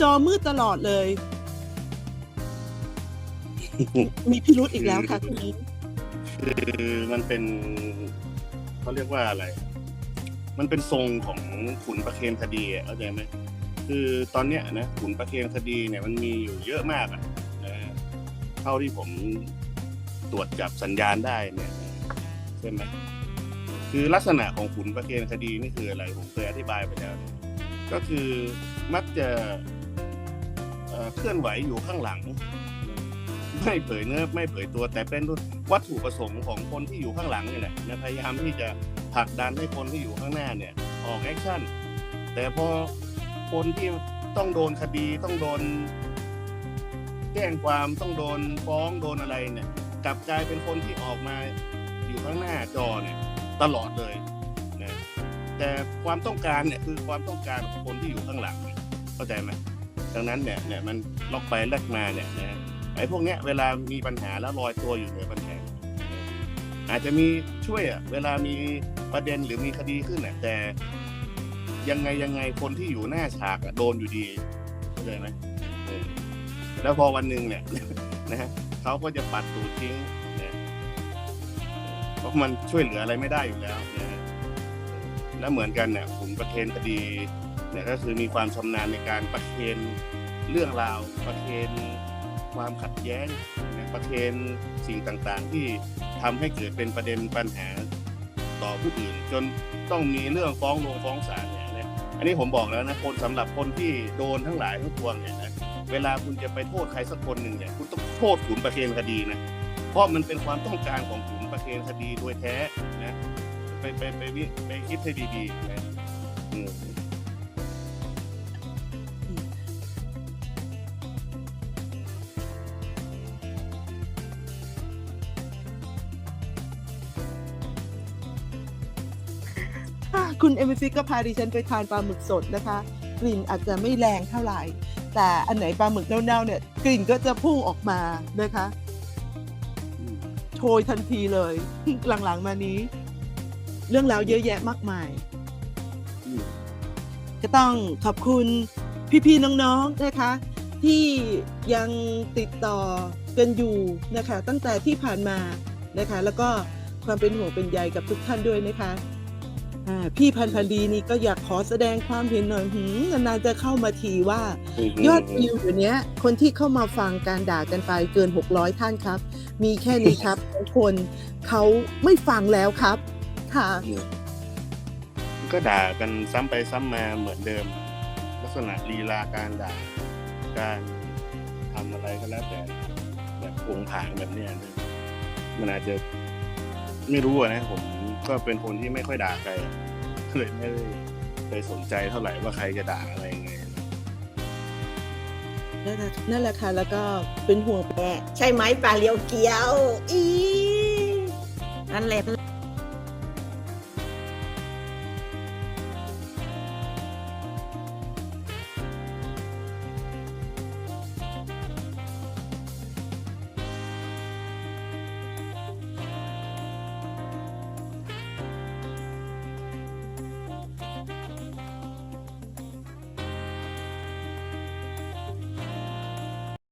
จอมืดตลอดเลย มีพิรุธอีกแล้วค่ะคุณนิ้งคือมันเป็นเขาเรียกว่าอะไร มันเป็นทรงของขุนประเคนคดีอะเข้าใจไหมคือตอนเนี้ยนะขุนประเคนคดีเนี่ยมันมีอยู่เยอะมากอะนะเท่าที่ผมตรวจจับสัญญาณได้เนี่ยใช่ไหมคือลักษณะของขุนประเคนคดีนี่คืออะไรผมเคยอธิบายไปแล้ว ก็คือมักจะ เคลื่อนไหวอยู่ข้างหลัง ไม่เผยเนื้อไม่เผยตัว แต่เป็นวัตถุประสงค์ของคนที่อยู่ข้างหลังเนี่ยแหละนะพยายามที่จะผลักดันให้คนที่อยู่ข้างหน้าเนี่ยออกแอคชั่นแต่พอคนที่ต้องโดนคดีต้องโดนแจ้งความต้องโดนฟ้องโดนอะไรเนี่ยกลับกลายเป็นคนที่ออกมาอยู่ข้างหน้าจอเนี่ยตลอดเลยนะแต่ความต้องการเนี่ยคือความต้องการของคนที่อยู่ข้างหลังเข้าใจไหม ดังนั้นเนี่ยเนี่ยมันล็อกไปแลกมาเนี่ยนะไอ้พวกเนี้ยเวลามีปัญหาแล้วลอยตัวอยู่เหนือปัญหาอาจจะมีช่วยอะเวลามีประเด็นหรือมีคดีขึ้นอะแต่ยังไงยังไงคนที่อยู่หน้าฉากอะโดนอยู่ดีเข้าใจไหมแล้วพอวันหนึ่งเนี่ยนะฮะเขาก็จะปัดตูดทิ้งเนะเพราะมันช่วยเหลืออะไรไม่ได้อยู่แล้วนะฮะแล้วเหมือนกันเนี่ยผมประเคนคดี เนี่ยก็คือมีความชำนาญในการประเคนเรื่องราว ประเคนความขัดแย้งนะประเคนสิ่งต่างๆ ที่ทำให้เกิดเป็นประเด็นปัญหาต่อผู้อื่น จนต้องมีเรื่องฟ้องลงฟ้องศาลเนี่ยนะอันนี้ผมบอกแล้วนะคนสำหรับคนที่โดนทั้งหลายทั้งปวงเนี่ยนะเวลาคุณจะไปโทษใครสักคนหนึ่งเนี่ยคุณต้องโทษขุนประเคนคดีนะเพราะมันเป็นความต้องการของขุนประเคนคดีโดยแท้นะไปไปไปวิไปคิดให้ดีๆนะ คุณเอมซีก็พาดิฉันไปทานปลาหมึกสดนะคะ กลิ่นอาจจะไม่แรงเท่าไหร่ แต่อันไหนปลาหมึกเน่าๆเนี่ยกลิ่นก็จะพุ่งออกมานะคะโชยทันทีเลยหลังๆมานี้ เรื่องราวเยอะแยะมากมาย ก็ต้องขอบคุณพี่ๆน้องๆนะคะ ที่ยังติดต่อกันอยู่นะคะ ตั้งแต่ที่ผ่านมานะคะ แล้วก็ความเป็นห่วงเป็นใยกับทุกท่านด้วยนะคะ พี่พันธ์พันธ์ดีนี่ก็อยากขอแสดงความเห็นหน่อยหืมนานๆจะเข้ามาทีว่า ยอดวิวเดี๋ยวนี้คนที่เข้ามาฟังการด่ากันไปเกิน 600 ท่านครับ มีแค่นี้ครับบางคนเขาไม่ฟังแล้วครับ ค่ะอืมก็ด่ากันซ้ำไปซ้ำมาเหมือนเดิม ลักษณะลีลาการด่าการทำอะไรก็แล้วแต่แบบผงผางแบบเนี้ยนะมันอาจจะไม่รู้อะนะผม ก็เป็นคนที่ไม่ค่อยด่าใครเลยไม่ได้เคยสนใจเท่าไหร่ว่าใครจะด่าอะไรยังไงนั่นแหละนั่นแหละค่ะ แล้วก็เป็นห่วงแม่ใช่ไหมปลาเลียวเกียว อีนั่นแหละ